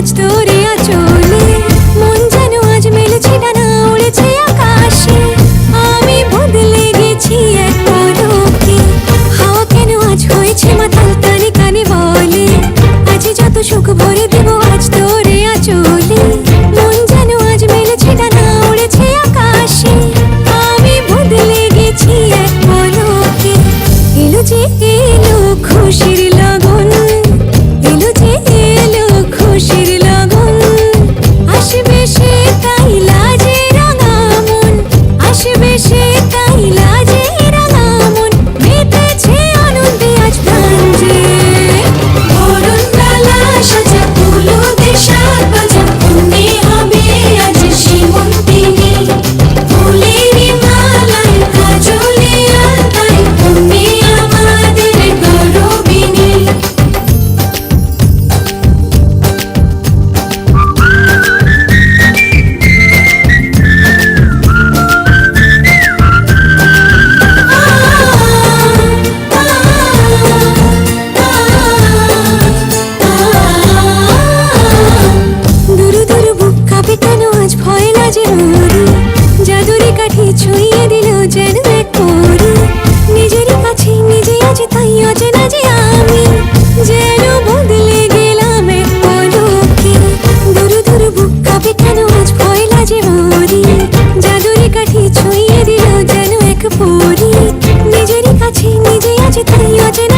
Touch to এক পরি। নিজেরই কাছে নিজে আছে তাই আছে